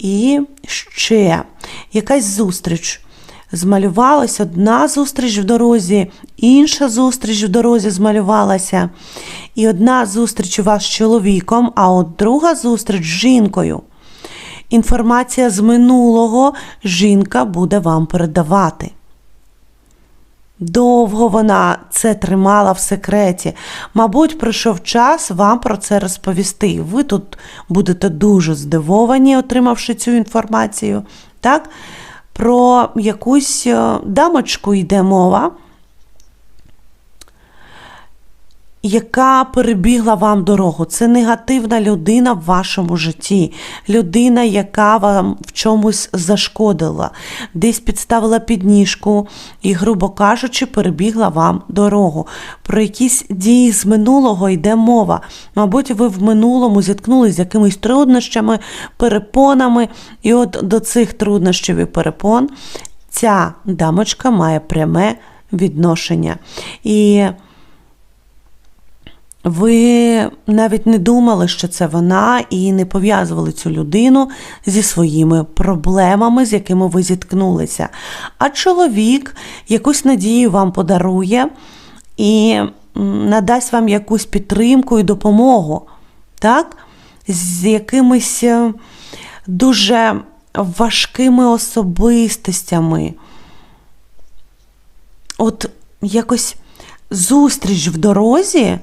І ще якась зустріч. Змалювалась одна зустріч в дорозі, інша зустріч в дорозі змалювалася. І одна зустріч у вас з чоловіком, а от друга зустріч з жінкою. Інформація з минулого жінка буде вам передавати. Довго вона це тримала в секреті. Мабуть, прийшов час вам про це розповісти. Ви тут будете дуже здивовані, отримавши цю інформацію. Так? Про якусь е, дамочку йде мова, яка перебігла вам дорогу. Це негативна людина в вашому житті, людина, яка вам в чомусь зашкодила, десь підставила підніжку і, грубо кажучи, перебігла вам дорогу. Про якісь дії з минулого йде мова. Мабуть, ви в минулому зіткнулися з якимись труднощами, перепонами, і от до цих труднощів і перепон ця дамочка має пряме відношення. І ви навіть не думали, що це вона, і не пов'язували цю людину зі своїми проблемами, з якими ви зіткнулися. А чоловік якусь надію вам подарує і надасть вам якусь підтримку і допомогу, так? з якимись е, дуже важкими особистостями. От якось зустріч в дорозі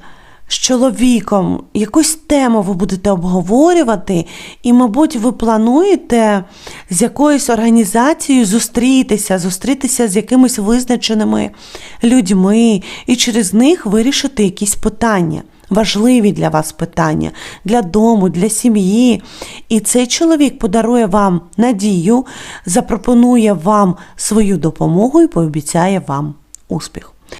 з чоловіком, якусь тему ви будете обговорювати, і, мабуть, ви плануєте з якоюсь організацією зустрітися, зустрітися з якимись визначеними людьми, і через них вирішити якісь питання. Важливі для вас питання для дому, для сім'ї. І цей чоловік подарує вам надію, запропонує вам свою допомогу і пообіцяє вам успіх.